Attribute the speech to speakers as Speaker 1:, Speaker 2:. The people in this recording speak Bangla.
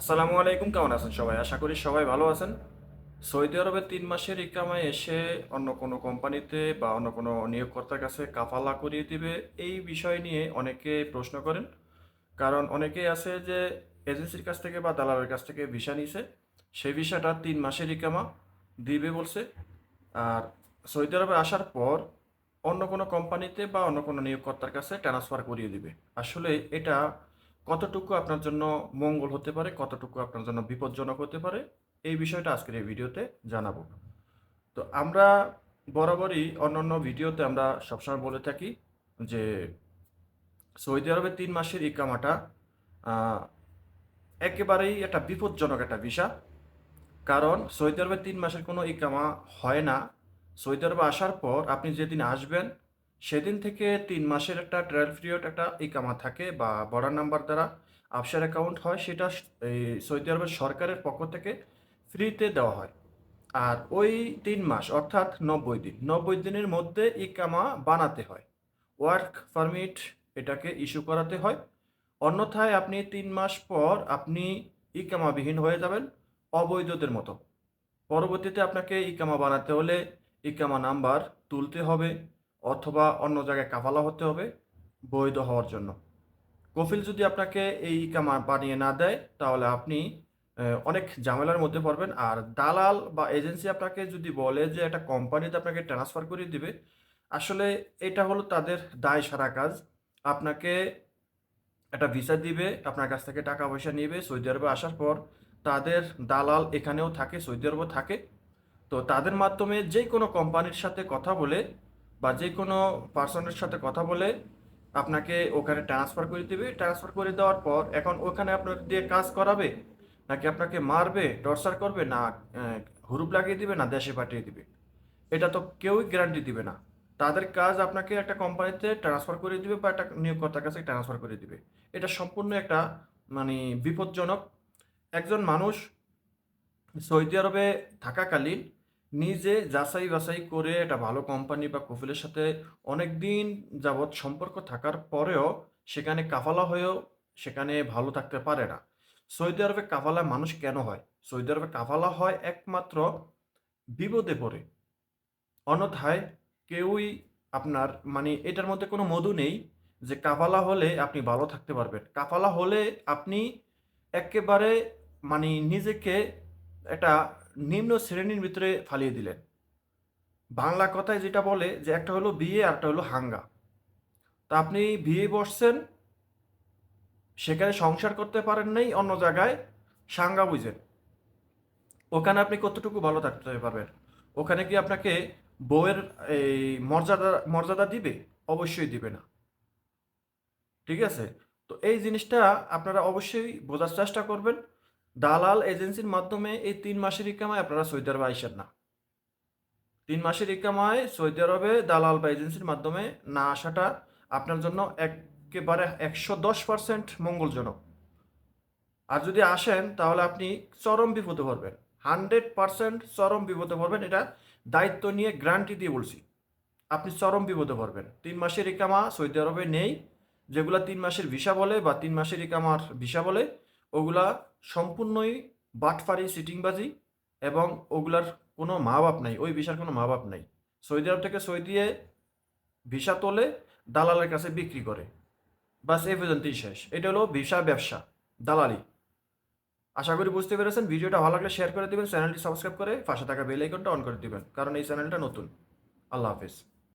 Speaker 1: আসসালামু আলাইকুম, কেমন আছেন সবাই? আশা করি সবাই ভালো আছেন। সৌদি আরবে তিন মাসের ইকামায় এসে অন্য কোনো কোম্পানিতে বা অন্য কোনো নিয়োগকর্তার কাছে কাফালা করিয়ে দিবে এই বিষয় নিয়ে অনেকে প্রশ্ন করেন। কারণ অনেকেই আছে যে এজেন্সির কাছ থেকে বা দালালের কাছ থেকে ভিসা নিছে, সেই ভিসাটা তিন মাসের ইকামা দিবে বলছে। আর সৌদি আরবে আসার পর অন্য কোনো কোম্পানিতে বা অন্য কোনো নিয়োগকর্তার কাছে ট্রান্সফার করিয়ে দিবে। আসলে এটা কতটুকু আপনার জন্য মঙ্গল হতে পারে, কতটুকু আপনার জন্য বিপজ্জনক হতে পারে, এই বিষয়টা আজকের এই ভিডিওতে জানাব। তো আমরা বরাবরই অন্যান্য ভিডিওতে আমরা সবসময় বলে থাকি যে সৌদি আরবে তিন মাসের ইকামাটা একেবারেই একটা বিপজ্জনক একটা ভিসা। কারণ সৌদি আরবে তিন মাসের কোনো ইকামা হয় না। সৌদি আরবে আসার পর আপনি যেদিন আসবেন সেদিন থেকে তিন মাসের একটা ট্রায়াল পিরিয়ড একটা ইকামা থাকে বা বর্ডার নাম্বার দ্বারা আফসার অ্যাকাউন্ট হয়, সেটা এই সৌদি আরবের সরকারের পক্ষ থেকে ফ্রিতে দেওয়া হয়। আর ওই তিন মাস, অর্থাৎ নব্বই দিন, নব্বই দিনের মধ্যে ইকামা বানাতে হয়। ওয়ার্ক পারমিট এটাকে ইস্যু করাতে হয়। অন্যথায় আপনি তিন মাস পর আপনি ইকামাবিহীন হয়ে যাবেন অবৈধদের মতো। পরবর্তীতে আপনাকে ইকামা বানাতে হলে ইকামা নাম্বার তুলতে হবে। অথবা অন্য জায়গায় কাফালা হতে হবে বৈধ হওয়ার জন্য। কফিল যদি আপনাকে এই ইকামা বানিয়ে না দেয়, তাহলে আপনি অনেক ঝামেলার মধ্যে পড়বেন। আর দালাল বা এজেন্সি আপনাকে যদি বলে যে একটা কোম্পানিতে আপনাকে ট্রান্সফার করে দিবে, আসলে এটা হলো তাদের দায় সারা কাজ। আপনাকে একটা ভিসা দিবে, আপনার কাছ থেকে টাকা পয়সা নিবে সৌদি আরবে আসার পর, তাদের দালাল এখানেও থাকে, সৌদি আরবে থাকে। তো তাদের মাধ্যমে যে কোনো কোম্পানির সাথে কথা বলে বা যে কোনো পার্সনের সাথে কথা বলে আপনাকে ওখানে ট্রান্সফার করে দিবে। ট্রান্সফার করে দেওয়ার পর এখন ওখানে আপনার দিয়ে কাজ করাবে? নাকি আপনাকে মারবে টর্চার করবে? না হুরুপ লাগিয়ে দিবে না, দেশে পাঠিয়ে দিবে? এটা তো কেউই গ্যারান্টি দিবে না। তাদের কাজ আপনাকে একটা কোম্পানিতে ট্রান্সফার করে দিবে বা একটা নিয়োগকর্তার কাছে ট্রান্সফার করে দিবে। এটা সম্পূর্ণ একটা মানে বিপজ্জনক। একজন মানুষ সৌদি আরবে থাকাকালীন নিজে যাচাই বাছাই করে একটা ভালো কোম্পানি বা কফিলের সাথে অনেক দিন যাবৎ সম্পর্ক থাকার পরেও সেখানে কাফালা হয়েও সেখানে ভালো থাকতে পারে না। সৌদি আরবে কাফালা মানুষ কেন হয়? সৌদি আরবে কাফালা হয় একমাত্র বিপদে পড়ে। অন্যথায় কেউই আপনার মানে এটার মধ্যে কোনো মধু নেই যে কাফালা হলে আপনি ভালো থাকতে পারবেন। কাফালা হলে আপনি একেবারে মানে নিজেকে একটা নিম্ন শ্রেণির ভিতরে ফালিয়ে দিলেন। বাংলা কথায় যেটা বলে যে একটা হলো বিয়ে আর একটা হলো হাঙ্গা। তা আপনি বিয়ে বসছেন, সেখানে সংসার করতে পারেন নাই, অন্য জায়গায় সাঙ্গা বুঝেন। ওখানে আপনি কতটুকু ভালো থাকতে পারবেন? ওখানে কি আপনাকে বউয়ের এই মর্যাদা মর্যাদা দিবে? অবশ্যই দিবে না। ঠিক আছে? তো এই জিনিসটা আপনারা অবশ্যই বোঝার চেষ্টা করবেন। দালাল এজেন্সির মাধ্যমে এই তিন মাসের ইকামায় আপনারা সৌদি আরবে আইসেন না। তিন মাসের ইকামায় সৌদি আরবে দালাল বা এজেন্সির মাধ্যমে না আসাটা আপনার জন্য একেবারে একশো দশ পার্সেন্ট মঙ্গলজনক। আর যদি আসেন, তাহলে আপনি চরম বিপদে পড়বেন। হান্ড্রেড পার্সেন্ট চরম বিপদে পড়বেন, এটা দায়িত্ব নিয়ে গ্যারান্টি দিয়ে বলছি। আপনি চরম বিপদে পড়বেন। তিন মাসের ইকামা সৌদি আরবে নেই, যেগুলা তিন মাসের ভিসা বলে বা তিন মাসের ইকামার ভিসা বলে ওগুলা সম্পূর্ণই বাটফারি সিটিংবাজি এবং ওগুলার কোনো মা বাপ নাই, ওই ভিসার কোনো মা বাপ নাই। সৌদি আরব থেকে সৌদিয়ে ভিসা তোলে দালালের কাছে বিক্রি করে। বাস এই পর্যন্তই শেষ। এটা হলো ভিসা ব্যবসা, দালালি। আশা করি বুঝতে পেরেছেন। ভিডিওটা ভালো লাগলে শেয়ার করে দেবেন, চ্যানেলটি সাবস্ক্রাইব করে পাশে থাকা বেল আইকনটা অন করে দিবেন, কারণ এই চ্যানেলটা নতুন। আল্লাহ হাফিজ।